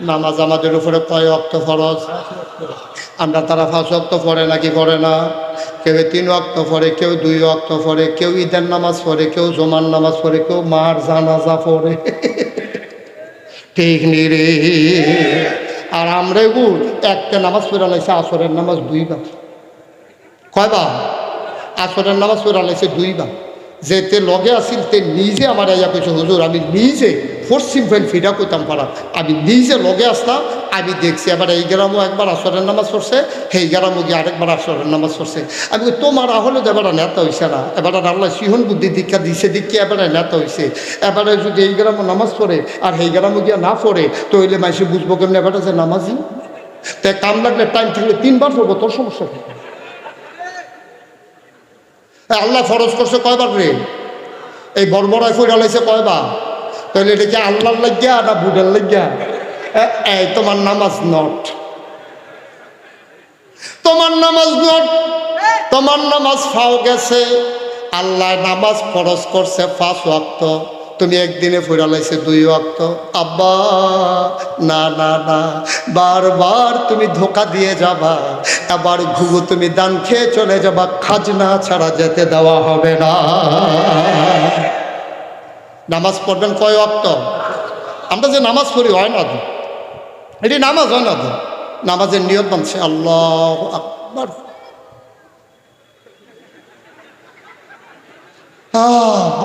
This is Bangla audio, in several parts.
নামাজ আমাদের উপরে কয় অক্ত ফরজ? আমরা তারা পাঁচ অক্ত পড়ে নাকি পড়ে না? কেউ তিন অক্ত পড়ে, কেউ দুই অক্ত পড়ে, কেউ ঈদের নামাজ পড়ে, কেউ জমান নামাজ পড়ে, কেউ মার জানাজা পড়ে। ঠিক নি আর আমরা এগুল একটা নামাজ পড়ে লাইছে আসরের নামাজ দুইবার। কয়বার? আসরের নামাজ পড়ে লাইছে দুইবার। যে তে লগে আসিল তে নিজে আমার ইয়া কইছে, হুজুর, আমি নিজে পশ্চিম ফেল ফিরা কইতাম পারা আমি নিজে লগে আসতাম আমি দেখছি এবার এই গ্রামও একবার আসরের নামাজ পড়ছে, সেই গ্রামও গিয়ে আরেকবার আসরের নামাজ পড়ছে। আমি তোমার হলে তো এবার নেতা হইছে না। এবার আল্লাহ সিহন বুদ্ধি দীক্ষা দিছে দিকে এবারে নেতা হইছে। এবারে যদি এই গ্রামও নামাজ পড়ে আর সেই গ্রামও গিয়া না পড়ে তো হইলে মাইসে বুঝব কেমন এবারে যে নামাজি? তাই কাম লাগলে টাইম থাকলে তিনবার পড়ব, তোর সমস্যা আল্লাহ ফরজ করছে কয়বার রে? এই বর্বরায় ফুরা লাইছে কয়বার? তাহলে এটা কি আল্লাহর লাগিয়া না বুডের লাগিয়া? এই, তোমার নামাজ নট। তোমার নামাজ নট। তোমার নামাজ ফাও গেছে। আল্লাহ নামাজ ফরজ করছে ফাঁস ওয়াক্ত। তুমি একদিনে ফুরালাইছে দুই ওয়াক্ত। আব্বা, না না না, বারবার তুমি ধোকা দিয়ে যাবা এবার ঘুঘু তুমি দান খেয়ে চলে যাবা, খাজনা ছাড়া যেতে দেওয়া হবে না। নামাজ পড়বেন কয় ওয়াক্ত? আমরা যে নামাজ পড়ি, হয় না এটি নামাজ, হয় না নামাজের নিয়ত মানছে আল্লাহ আকবার।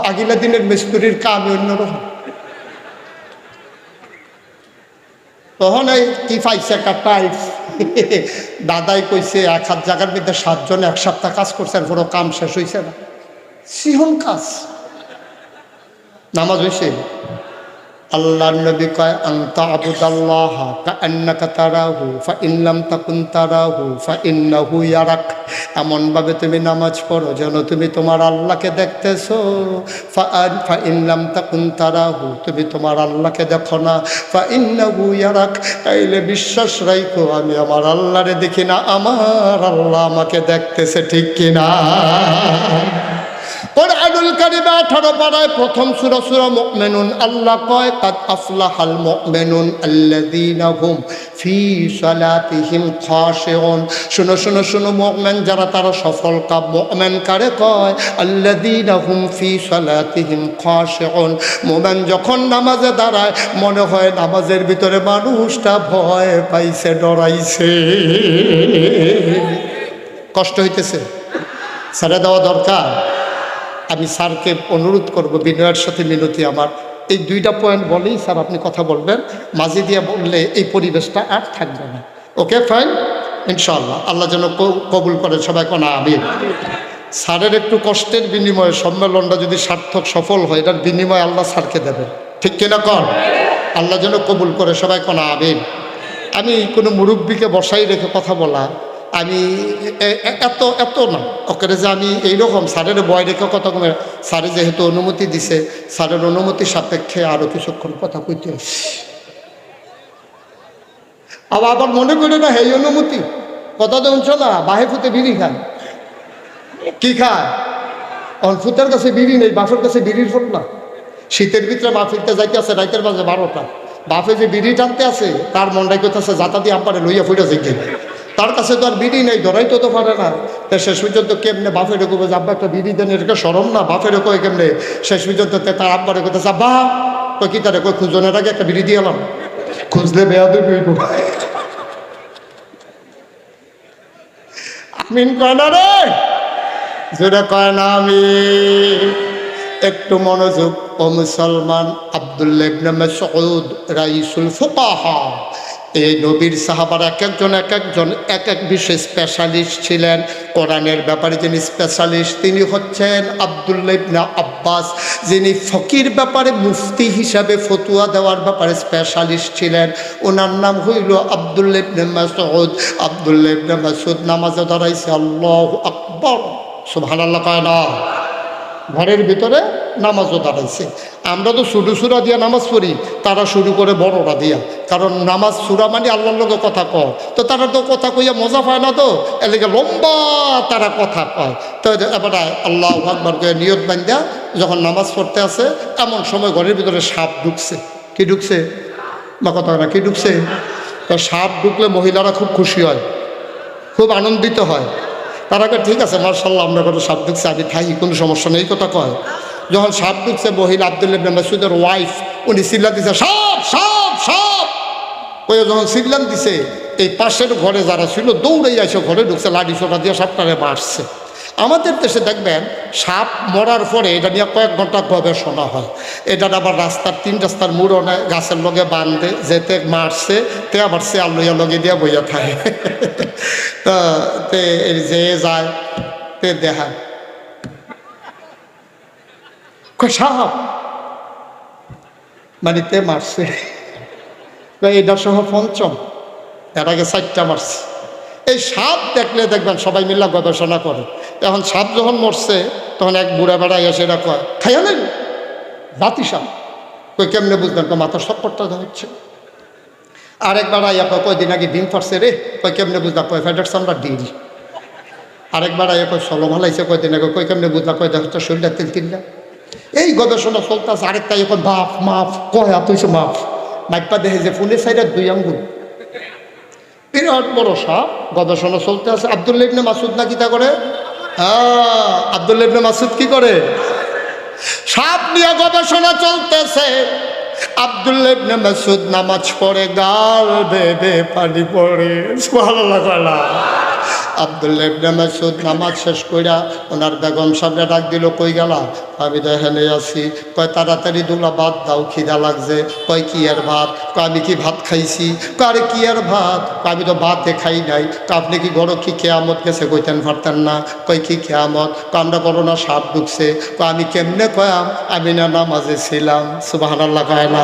আগিলা দিনের মিস্ত্রির কাম অন্যরকম তখন এই কি পাইছে একটা টাইপস দাদাই কইছে, এক হাত জায়গার মধ্যে সাতজন এক সপ্তাহ কাজ করছে, আর পুরো কাম শেষ হয়েছে না। সিহন কাজ। নামাজ হয়েছে আল্লাহ নবী কয় আন্তা আবুদাল্লাহ কান্নাকা তারাহু ফা ইল্লাম তাকুন তারাহু ফা ইন্নাহু ইয়ারাক। এমনভাবে তুমি নামাজ পড়ো যেন তুমি তোমার আল্লাহকে দেখতেছো। ফা আন- ফা ইল্লাম তাকুন তারাহু, তুমি তোমার আল্লাহকে দেখো না। ফা ইন্নাহু ইয়ারাক, তাইলে বিশ্বাস রাইখো, আমি আমার আল্লাহরে দেখি না, আমার আল্লাহ আমাকে দেখতেছে ঠিক কিনা? কোরআনুল কারিমে আঠারো পাড়ায় প্রথম সুরা সুরা মুমিনুন, আল্লাহ কয়, কাদ আফলাহাল মুমিনুন আল্লাযীনা হুম ফি সালাতিহিম খাশিউন। শুনো শুনো শুনো মুমিন, যারা তারা সফল কাম মুমিন কারে কয়, আল্লাযীনা হুম ফি সালাতিহিম খাশিউন। মুমিন যখন নামাজে দাঁড়ায়, মনে হয় নামাজের ভিতরে মানুষটা ভয় পাইছে, ডরাইছে। কষ্ট হইতেছে, ছেড়ে দেওয়া দরকার। আমি স্যারকে অনুরোধ করব, বিনয়ের সাথে মিনতি আমার। এই দুইটা পয়েন্ট বলেই স্যার আপনি কথা বলবেন। মাঝে দিয়ে বললে এই পরিবেশটা আর থাকবে না। ওকে ফাইন ইনশাল্লাহ আল্লাহ যেন কবুল করে সবাই কোনা আমিন। স্যারের একটু কষ্টের বিনিময়ে, সম্মেলনটা যদি সার্থক, সফল হয়, এটার বিনিময়ে আল্লাহ স্যারকে দেবেন। ঠিক কিনা? কর আল্লাহ যেন কবুল করে সবাই কোনা আমিন। আমি কোনো মুরব্বীকে বসাই রেখে কথা বলা আমি এত এত না। ওকে যে আমি এইরকম, স্যারের বয় রেখে কথা কমে, স্যারে যেহেতু অনুমতি দিছে, স্যারের অনুমতি সাপেক্ষে আরও কিছুক্ষণ কথা কইতে। আবার আবার মনে করে না এই অনুমতি, কথা তো শুনছো না, বাহে ফুতে বিড়ি খায়। কি খায়? অনফুতের কাছে বিড়ি নেই বাফের কাছে বিড়ির ফুট না। শীতের ভিতরে বাফিরতে যাইতে আছে রাইতের বাজে বারোটা। বাফে যে বিড়ি টানতে আছে, তার মনটাই করতেছে, যাতা দিয়ে আম্পারে লইয়া ফুটে জিগে তার কাছে তো আর বিড়ি নেই ধরাইতে তো তো পারে না। তা শেষ পর্যন্ত কেমনে বাফের যে আব্বা একটা বিড়ি দেন এটাকে সরম না বাফের রেখো কেমনে? শেষ পর্যন্ত তার আব্বারে করতেছে আব্বা তো কি তারে কই খুঁজনের আগে একটা বিড়ি দিয়ে এলাম। খুঁজলে বেয়া দেবে আমিন কয় না রে? জোরে কয় না আমি একটু মনোযোগ ও মুসলমান আবদুল্লাহ ইবনে মাসউদ রাইসুল ফুকাহা। এই নবীর সাহাবার এক একজন এক একজন, এক এক বিষয়ে স্পেশালিস্ট ছিলেন। কোরআনের ব্যাপারে যিনি স্পেশালিস্ট তিনি হচ্ছেন আবদুল্লাহ ইবনে আব্বাস। যিনি ফকির ব্যাপারে মুফতি হিসাবে ফতুয়া দেওয়ার ব্যাপারে স্পেশালিস্ট ছিলেন। ওনার নাম হইল মাসউদ। আবদুল্লাহ ইবনে মাসউদ নামাজে দাঁড়াইছে, আল্লাহ আকবর। সুবহানাল্লাহ কয় না। ঘরের ভিতরে নামাজও দাঁড়াইছে। আমরা তো শুরু সুরা দিয়া নামাজ পড়ি, তারা শুরু করে বড়রা দিয়া। কারণ নামাজ, সুরা মানে আল্লাহর লোকে কথা কয়। তো তারা তো কথা কইয়া মজা পায় না তো এলাকা লম্বা তারা কথা কয়। তো এবার আল্লাহ আকবর করে নিয়ত বান্ধা যখন নামাজ পড়তে আসে, এমন সময় ঘরের ভিতরে সাপ ঢুকছে। কি ঢুকছে? বা কথা না, কি ঢুকছে? তো সাপ ঢুকলে মহিলারা খুব খুশি হয়, খুব আনন্দিত হয়। তারা ঠিক আছে মার্শাল্লাহ আমরা কোনো সাপ ঢুকছে, আমি থাকি কোনো সমস্যা নেই কথা কয়। যখন সাপ ঢুকছে মহিলা আবদুল্লাহ মাসুদের ওয়াইফ উনি সিল্লা দিছে, সব সব সব। ওই যখন সিগলান দিছে, এই পাশের ঘরে যারা ছিল, দৌড়ে এসে ঘরে ঢুকছে, লাঠি ছোটা দিয়ে সাপটারে মারছে। আমাদের দেশে দেখবেন, সাপ মরার পরে এটা নিয়ে কয়েক ঘণ্টা গবেষণা হয়। এটা আবার রাস্তার তিন রাস্তার মুড়নে গাছের লগে বাঁধে, যেতে মারছে, তে আবার সে আলুয়া লগে দিয়ে বইয়া থাকে। তা যে যায়, তে দেখায়। সাপ মানে তে মারছে এটা সহ পঞ্চম। এর আগে চারটা মারছে। এই সাপ দেখলে দেখবেন সবাই মিল্লা গবেষণা করে। এখন সাপ যখন মরছে, তখন এক বুড়া বেড়া এসে এরা কয়, খাইয়া নেন? জাতি সাপ। কই কেমনে বুঝবেন তো মাথার সপ্পরটা ধরছে আরেক বেড়া ইয়া কয়, কয়দিন আগে ডিম ফাটছে রে। কই কেমনে বুঝলাম? কয় ফেডার আমরা ডিল আরেক বেড়া ইয়া কয়, সলম হালাইছে কয়দিন আগে? কই কেমনে বুঝলাম? কয়, দেখো শরীরটা তিল তিল্লা। এই গবেষণা চলতেছে আরেকটা এখন বাপ মাফ কয় এত মাফ মাইপা দেখে যে ফুলের সাইডে দুই আঙ্গুল। বিরাট বড় সাপ, গবেষণা চলতে আছে আবদুল্লা ইবনে মাসুদ না কিতা করে? হ্যাঁ আবদুল্লা মাসুদ কি করে? সাপ নিয়ে গবেষণা চলতেছে। আবদুল্লা মাসুদ নামাজ পড়ে, গাল বেবে পানি পড়ে। লাগলা আবদুল্লা ইবনে মাসুদ নামাজ শেষ কইরা ওনার বেগম সামনে ডাক দিল, কই গেলা? আমি তো এখানে আছি। কয়, তাড়াতাড়ি দুলা ভাত দাও, খিদা লাগছে। কয়, কি আর ভাত? কয়, আমি কি ভাত খাইছি? কয়, আরে, কি আর ভাত? আমি তো ভাতে খাই নাই। আপনি কি গরো, কি কেয়ামত গেছে কইতেন পারতেন না? কয়, কি কেয়ামত? কয়, আমরা করো না সাপ ঢুকছে কয়, আমি কেমনে কয়াম? আমি না নামাজে ছিলাম। সুবাহ আল্লাহ কয় না।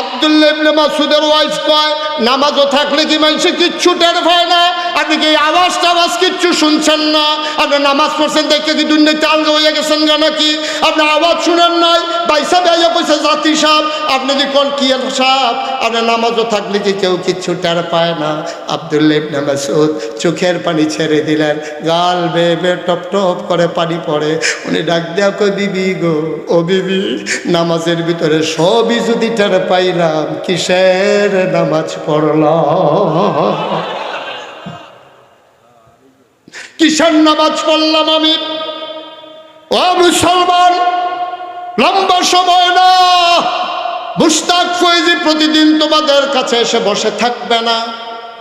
আবদুল্লাহ মাসুদের ওয়াইফ কয়, নামাজও থাকলে কি মানুষে কিচ্ছু টের পায় না? আপনি কি আওয়াজ টাওয়াজ কিচ্ছু শুনছেন না। আপনি নামাজ পড়ছেন দেখে কি দুর্নীতি আলগা হয়ে গেছেন গা নাকি? আপনি আওয়াজ শুনেন নাই, বাইসা বেয়া কইছে জাতি সাপ আপনি কি কোন কি সাপ আপনি নামাজও থাকলে কি কেউ কিচ্ছু টের পায় না? আবদুল্লাহ ইবনে মাসুদ চোখের পানি ছেড়ে দিলেন, গাল বে বে টপ টপ করে পানি পড়ে। উনি ডাক দেয়া কই বিবি গো, ও বিবি, নামাজের ভিতরে সবই যদি টের পাইলাম, কিসের নামাজ পড়লাম? কিসের নামাজ পড়লাম আমি। ও মুসলমান, লম্বা সময় না। মুস্তাক ফৈজি প্রতিদিন তোমাদের কাছে এসে বসে থাকবে না।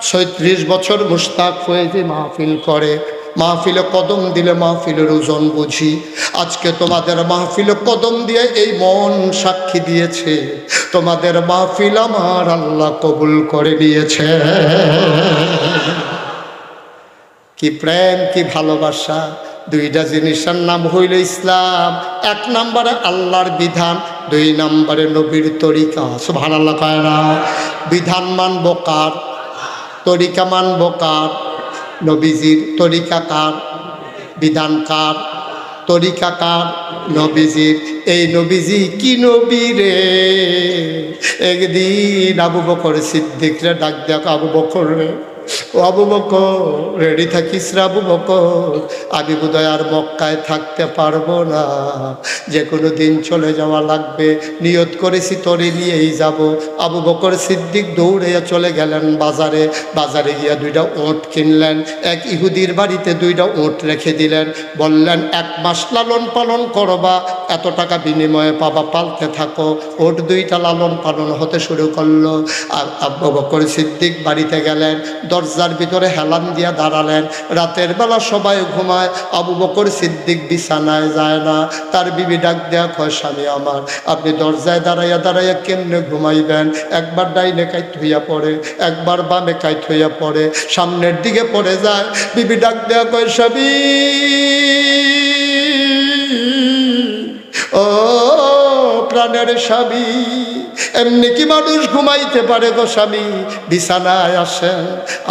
ছয়ত্রিশ বছর মুস্তাক ফৈজি মাহফিল করে। মাহফিলে কদম দিলে মাহফিলের ওজন বুঝি। আজকে তোমাদের মাহফিলে কদম দিয়ে এই মন সাক্ষী দিয়েছে। তোমাদের মাহফিল আমার আল্লাহ কবুল করে নিয়েছে। কি প্রেম, কি ভালোবাসা, দুইটা জিনিসের নাম হইল ইসলাম। এক নম্বরে আল্লাহর বিধান, দুই নম্বরে নবীর তরিকা। সুভান আল্লাহ কয় না? বিধান মানব কার? তরিকা মানব কার? নবীজির তরিকা কার? বিধান কার? তরিকা কার? নবীজির। এই নবীজি কি নবী রে? একদিন আবু বকর সিদ্দিকরে ডাক দেখ, আবু বকর রে। ও আবু বকর রেডি থাকিস আবু বকর? আমি বোধহয় আর মক্কায় থাকতে পারব না। যে কোনো দিন চলে যাওয়া লাগবে। নিয়ত করেছি তোরে নিয়েই যাব। আবু বকর সিদ্দিক দৌড়ে চলে গেলেন বাজারে। বাজারে গিয়া দুইটা ওট কিনলেন। এক ইহুদির বাড়িতে দুইটা ওঁট রেখে দিলেন। বললেন, এক মাস লালন পালন করবা। এত টাকা বিনিময়ে পাবা পালতে থাকো। ওট দুইটা লালন পালন হতে শুরু করল। আর আব্বু বকর সিদ্দিক বাড়িতে গেলেন। দরজার ভিতরে হেলান দিয়া দাঁড়ালেন। রাতের বেলা সবাই ঘুমায়, আবু বকর সিদ্দিক বিছানায় যায় না। তার বিবি ডাক দেয়া কয়, স্বামী আমার, আপনি দরজায় দাঁড়াইয়া দাঁড়াইয়া কেমনে ঘুমাইবেন? একবার ডাইনে কাইত হইয়া পড়ে, একবার বামে কাইত হইয়া পড়ে, সামনের দিকে পড়ে যায়। বিবি ডাক দেয়া কয়, স্বামী, ও প্রাণের স্বামী এমনি কি মানুষ ঘুমাইতে পারে গো স্বামী? বিছানায় আসেন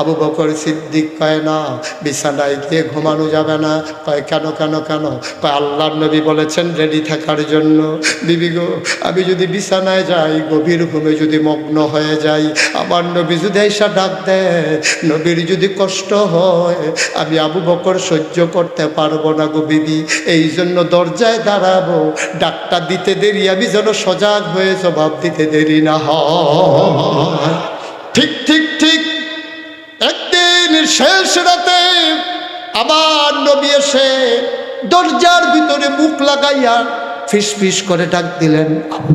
আবু বকর সিদ্দিক কয়, না, বিছানায় গিয়ে ঘুমানো যাবে না। কয়, কেন কেন কেন? কয়, আল্লাহর নবী বলেছেন রেডি থাকার জন্য। বিবি গো, আমি যদি বিছানায় যাই, গভীর ঘুমে যদি মগ্ন হয়ে যাই, আমার নবী যদি এসা ডাক দেয়, নবীর যদি কষ্ট হয়, আমি আবু বকর সহ্য করতে পারব না গো বিবি। এই জন্য দরজায় দাঁড়াবো। ডাকটা দিতে দেরি, আমি যেন সজাগ হয়ে জবাব দিতে দেরি না ঠিক ঠিক ঠিক। একদিন শেষ রাতে আবার নবী এসে দরজার ভিতরে মুখ লাগাইয়া ফিস ফিস করে ডাক দিলেন, আবু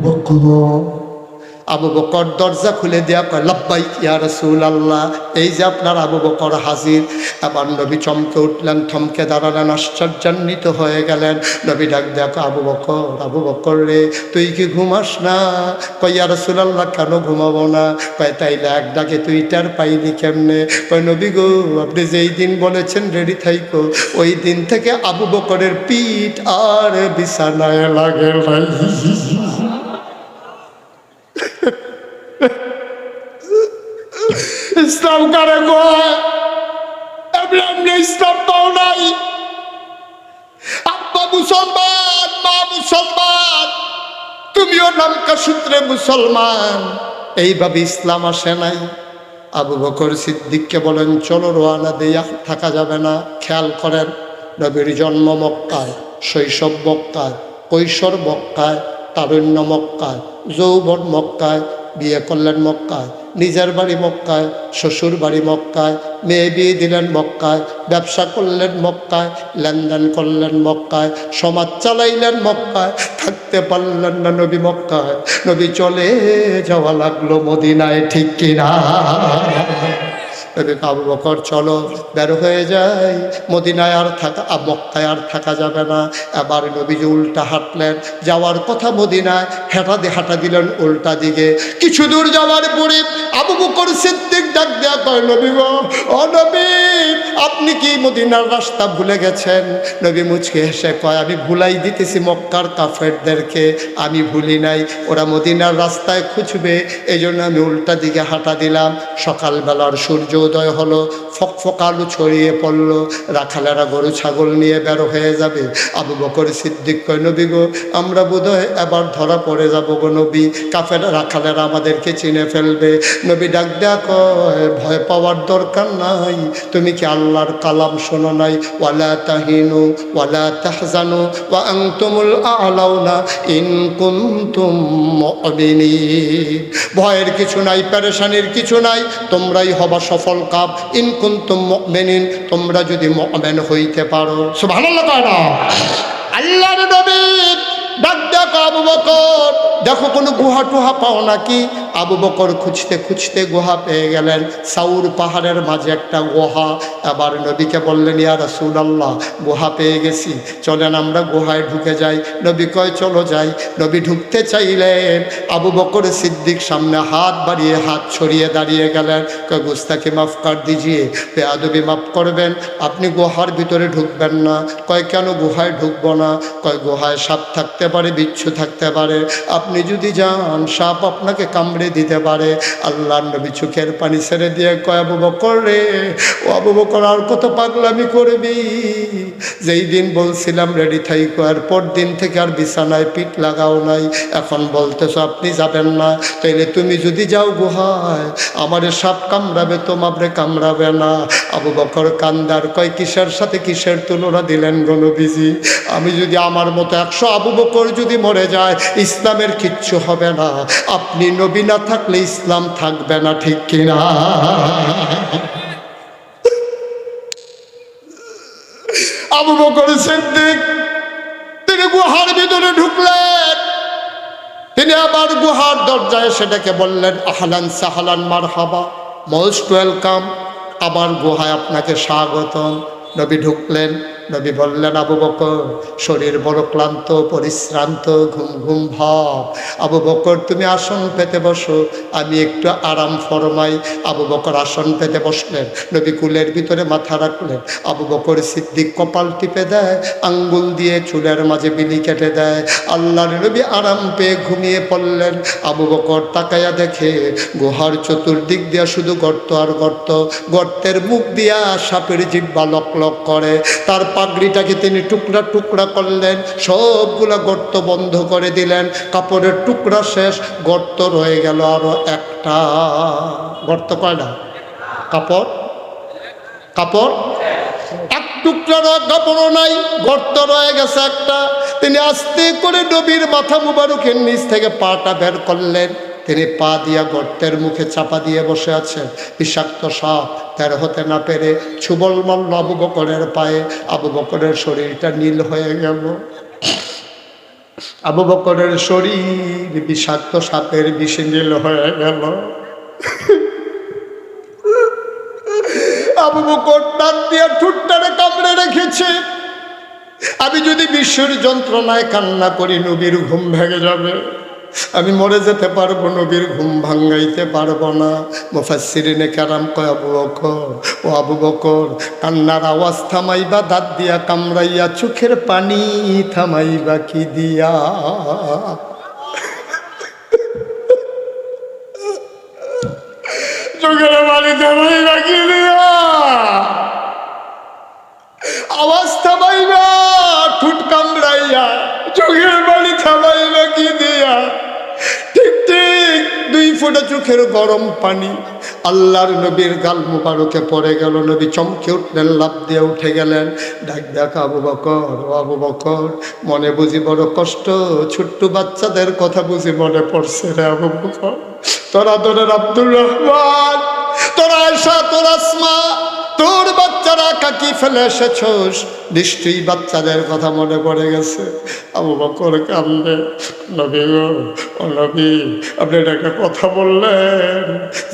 আবু বকর দরজা খুলে দেওয়া কয় লাব্বাই ইয়া রসুল আল্লাহ এই যে আপনার আবু বকর হাজির। আবার নবী চমকে উঠলেন থমকে দাঁড়ালেন আশ্চর্যান্বিত হয়ে গেলেন। নবী ডাক দেয়া কয়, আবু বকর আবু বকর রে তুই কি ঘুমাস না? কয় ইয়া রসুল আল্লাহ কেন ঘুমাবো না? কয় তাইলে এক ডাকে তুই টার পাইনি কেমনে? কয় নবী গো আপনি যেই দিন বলেছেন রেডি থাইকো ওই দিন থেকে আবু বকরের পিঠ আর বিছানায় লাগে ভাই ইসলাম কারে কয়? ইসলাম পাও নাই। আব্বা মুসলমান, মা মুসলমান, তুমিও নামকা সূত্রে মুসলমান। এইভাবে ইসলাম আসে নাই। আবু বকর সিদ্দিককে বলেন, চলো রোয়ানা দিয়ে থাকা যাবে না। খেয়াল করেন, নবীর জন্ম মক্কায়, শৈশব মক্কায়, কৈশোর মক্কায়, তারুণ্য মক্কায়, যৌবন মক্কায় বিয়ে করলেন মক্কায়, নিজের বাড়ি মক্কায়, শ্বশুর বাড়ি মক্কায়, মেয়ে বিয়ে দিলেন মক্কায়, ব্যবসা করলেন মক্কায়, লেনদেন করলেন মক্কায়, সমাজ চালাইলেন মক্কায়, থাকতে পারলেন না নবী মক্কায়। নবী চলে যাওয়া লাগল মদিনায়, ঠিক কিনা? আবু বকর, চলো, বের হয়ে যায় মদিনায় আর থাকা মক্কায় আর থাকা যাবে না। এবার নবীজি উল্টা হাঁটলেন। যাওয়ার কথা মদিনায় হেঁটা দিয়ে হাঁটা দিলেন উল্টা দিকে। কিছু দূর যাওয়ার পরে আবু বকর সিদ্দিক দেয়া কয়, নবী ও নবী, আপনি কি মদিনার রাস্তা ভুলে গেছেন? নবী মুচকে হেসে কয়, আমি ভুলাই দিতেছি মক্কার কাফেরদেরকে, আমি ভুলি নাই। ওরা মদিনার রাস্তায় খুঁজবে এই জন্য আমি উল্টা দিকে হাঁটা দিলাম। সকালবেলার সূর্য উদয় হলো ফক আলু ছড়িয়ে পড়ল। রাখালেরা গরু, ছাগল নিয়ে বের হয়ে যাবে। আবু বকর সিদ্দিক কয়, নবী গো, আমরা বোধহয় এবার ধরা পড়ে যাব গো নবী। কাফের রাখালেরা আমাদেরকে চিনে ফেলবে। নবী ডাক দেয়া কয় ভয় পাওয়ার দরকার নাই। তুমি কি আল্লাহর কালাম শোনো নাই? ওয়ালা তাহিনু, ওয়ালা তাহজানু, ওয়া আনতুমুল আলাউনা ইন কুনতুম মুমিনিন। ভয়ের কিছু নাই, পেরেশানির কিছু নাই, তোমরাই হবা সফল কাপ। ইন কুনতুম মুমিনিন, তোমরা যদি মুমিন হইতে পারো। সুবহানাল্লাহ কয় না। আল্লাহর নবী ডাক দেখো আবু বকর। দেখো কোনো গুহা টুহা পাও নাকি? আবু বকর খুঁজতে খুঁজতে গুহা পেয়ে গেলেন। সাউর পাহাড়ের মাঝে একটা গুহা। এবার নবীকে বললেন, ইয়া রাসূলুল্লাহ, গুহা পেয়ে গেছি। চলেন আমরা গুহায় ঢুকে যাই। নবী কয়, চলো যাই। নবী ঢুকতে চাইলেন। আবু বকর সিদ্দিক সামনে হাত বাড়িয়ে হাত ছড়িয়ে দাঁড়িয়ে গেলেন। কয় গুস্তাকে মাফ কর দিজিয়ে, বেয়াদবি মাফ করবেন। আপনি গুহার ভিতরে ঢুকবেন না। কয়, কেন গুহায় ঢুকবো না? কয়, গুহায় সাপ থাকতে পারে বিচ্ছু থাকতে পারে। আপনি যদি যান, সাপ আপনাকে কামড়ে দিতে পারে। আল্লাহ নবী চোখের পানি ছেড়ে দিয়ে কয়, আবু বকর রে, ও আবু বকর, আর কত পাগলামি করবি? যেই দিন বলছিলাম, রেডি থাইকো, আর পর দিন থেকে আর বিছানায় পিঠ লাগাও নাই। এখন বলতেছো আপনি যাবেন না। তাইলে তুমি যদি যাও গুহায়, আমারে সাপ কামড়াবে, তোমারে কামড়াবে না। আবু বকর কান্দার কয়, কিসের সাথে কিসের তুলনা দিলেন গণবিজি আমি যদি আমার মতো একশো আবু বকর যদি মরে যায়, ইসলামের কিচ্ছু হবে না। আপনি নবী না থাকলে ইসলাম থাকবে না, ঠিক কিনা? আবু বকর সিদ্দিক, তিনি গুহার ভিতরে ঢুকলেন। তিনি আবার গুহার দরজায় সেটাকে বললেন, আহলান সাহালান মার হাবা মোস্ট ওয়েলকাম। আমার গুহায় আপনাকে স্বাগতম। নবী ঢুকলেন। নবী বললেন, আবু বকর, শরীর বড় ক্লান্ত, পরিশ্রান্ত, ঘুম ঘুম ভাব। আবু বকর, তুমি আসন পেতে বসো। আমি একটু আরাম ফরমাই। আবু বকর আসন পেতে বসলেন। নবী কুলের ভিতরে মাথা রাখলেন। আবু বকর সিদ্দিক কপাল টিপে দেয়, আঙ্গুল দিয়ে চুলের মাঝে বিলি কেটে দেয়। আল্লাহর নবী আরাম পেয়ে ঘুমিয়ে পড়লেন। আবু বকর তাকায়া দেখে গুহার চতুর্দিক দিয়া শুধু গর্ত আর গর্ত। গর্তের মুখ দিয়া সাপের জিব্বা লক লক করে। তার পাগড়িটাকে তিনি টুকরা টুকরা করলেন, সবগুলা গর্ত বন্ধ করে দিলেন, কাপড়ের টুকরা শেষ, গর্ত রয়ে গেল আরও একটা। গর্ত কয়টা? কাপড়? কাপড়? এক টুকরার কাপড়ও নাই, গর্ত রয়ে গেছে একটা। তিনি আস্তে করে নবীর মাথা মুবারকের নিচ থেকে পাটা বের করলেন। তিনি পা দিয়া গর্তের মুখে চাপা দিয়ে বসে আছেন। বিষাক্ত সাপ তার হতে না পেরে ছুবল মারল আবু বকরের পায়ে আবু বকরের শরীরটা নীল হয়ে গেল। আবু বকরের শরীর বিষাক্ত সাপের বিষে নীল হয়ে গেল। আবু বকর দাঁত দিয়ে ঠুটটারে কামড়ে রেখেছে। আমি যদি বিশ্বের যন্ত্রণায় কান্না করি, নবীর ঘুম ভেঙে যাবে। আমি মরে যেতে পারব, নবীর ঘুম ভাঙ্গাইতে পারব না। মুফাসিরিনে কারাম কয়, আবু বকর, ও আবু বকর, কান্নার আওয়াজ থামাইবা, দাঁত দিয়া কামড়াইয়া, চোখের পানি থামাইবা কি দিয়া? চোখের পানি থামাইবা কি দিয়া? আওয়াজ থামাইবা, ঠুট কামড়াইয়া, চোখের ফোঁটা চোখের গরম পানি? আল্লাহর নবীর গাল মুবারকে পড়ে গেল। নবী চমকে উঠলেন লাভ দিয়ে উঠে গেলেন। ডাক ডাক আবু বকর আবু বকর, মনে বুঝি বড় কষ্ট। ছোট্ট বাচ্চাদের কথা বুঝি মনে পড়ছে রে আবু বকর। তোরা তোরের আব্দুর রহমান, তোরা আয়সা তোর আসমা, তোর বাচ্চারা কাকি ফেলে এসেছোস? নিশ্চয়ই বাচ্চাদের কথা মনে পড়ে গেছে। আবু বকর কান্দে নবী গো, ও নবী, আপনি এটা একটা কথা বললেন।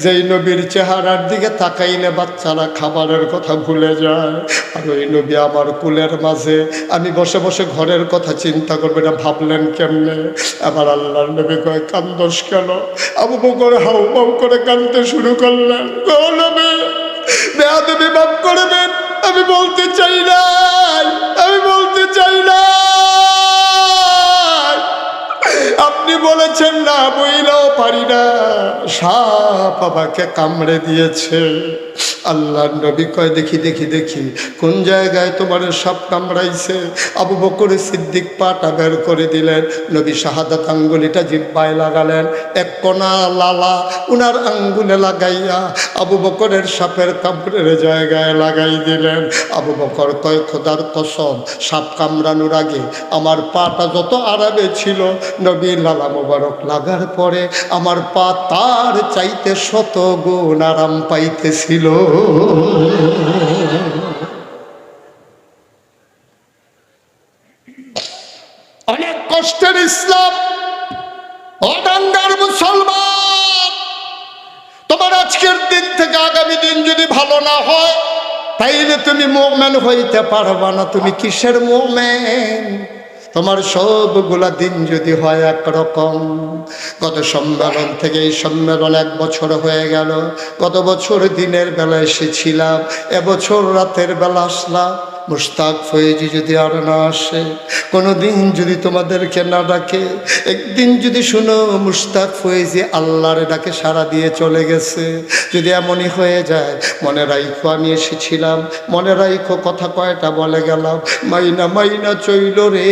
যেই নবীর চেহারার দিকে তাকাইলে বাচ্চারা খাবারের কথা ভুলে যায়। আর ওই নবী আমার কুলের মাঝে। আমি বসে বসে ঘরের কথা চিন্তা করবে না ভাবলেন কেমনে? আবার আল্লাহর নবী কয়, কান্দস কেন? আবু বকর হাউ করে কান্দতে শুরু করলেন। গো নবী, বেয়াদবি মাফ করবেন আমি বলতে চাই না আপনি বলেছেন, না বইলেও পারি না। সাপ আমাকে কামড়ে দিয়েছে। আল্লাহ নবী কয়, দেখি দেখি দেখি, কোন জায়গায় তোমার সাপ কামড়াইছে? আবু বকর সিদ্দিক পাটা বের করে দিলেন। নবী শাহাদাত আঙ্গুলিটা জিব্বায় লাগালেন। এক কোনা লালা উনার আঙ্গুলে লাগাইয়া আবু বকরের সাপের কামড়ের জায়গায় লাগাই দিলেন। আবু বকর কয়, খোদার কসম, সাপ কামড়ানোর আগে আমার পাটা যত আরামে ছিল নবীর লালা মোবারক লাগার পরে আমার পা তার চাইতে শত গুণ আরাম পাইতেছিল। অনেক কষ্টের ইসলাম, অডাঙ্গার মুসলমান। তোমার আজকের দিন থেকে আগামী দিন যদি ভালো না হয়, তাইলে তুমি মোমেন হইতে পারবা না। তুমি কিসের মোমেন? তোমার সবগুলা দিন যদি হয় একরকম। গত সম্মেলন থেকে এই সম্মেলন এক বছর হয়ে গেল। গত বছর দিনের বেলা এসেছিলাম, এবছর রাতের বেলা আসলাম। মুস্তাক ফয়েজি যদি আর না আসে কোনো দিন যদি তোমাদেরকে না ডাকে, একদিন যদি শুনো মুস্তাক ফয়েজি আল্লাহর ডাকে সারা দিয়ে চলে গেছে। যদি এমনই হয়ে যায়, মনে রাইখো আমি এসেছিলাম, মনে রাইখো কথা কয়টা বলে গেলাম, মাইনা মাইনা চইল রে,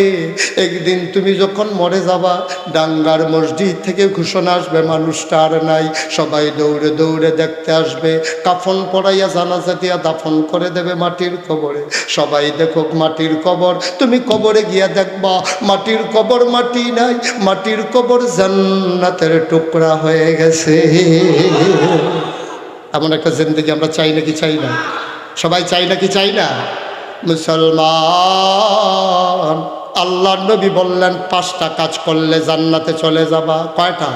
একদিন তুমি যখন মরে যাবা, ডাঙ্গার মসজিদ থেকে ঘোষণা আসবে মানুষটা আর নাই, সবাই দৌড়ে দৌড়ে দেখতে আসবে, কাফন পড়াইয়া জানাজা দিয়া দাফন করে দেবে মাটির কবরে সবাই দেখো মাটির কবর। তুমি কবরে গিয়া দেখবা, মাটির কবর মাটি নাই, মাটির কবর জান্নাতের টুকরা হয়ে গেছে। এমন একটা জিন্দগি আমরা চাই নাকি চাই না? সবাই চাই নাকি চাই না? মুসলমান আল্লাহ নবী বললেন, পাঁচটা কাজ করলে জান্নাতে চলে যাবা। কয়টা?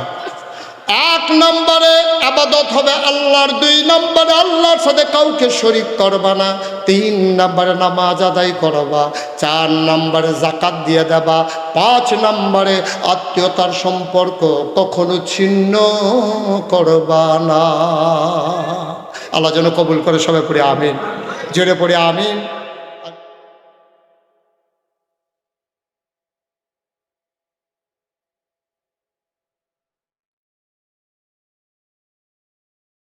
এক নম্বরে আবাদত হবে আল্লাহর, দুই নম্বরে আল্লাহর সাথে কাউকে শরিক করবা না, তিন নম্বরে নামাজ আদায় করবা, চার নম্বরে জাকাত দিয়ে দেবা, পাঁচ নম্বরে আত্মীয়তার সম্পর্ক কখনো ছিন্ন করবা না। আল্লাহ যেন কবুল করে সবাই পড়ে আমিন। জোরে পড়ে আমিন।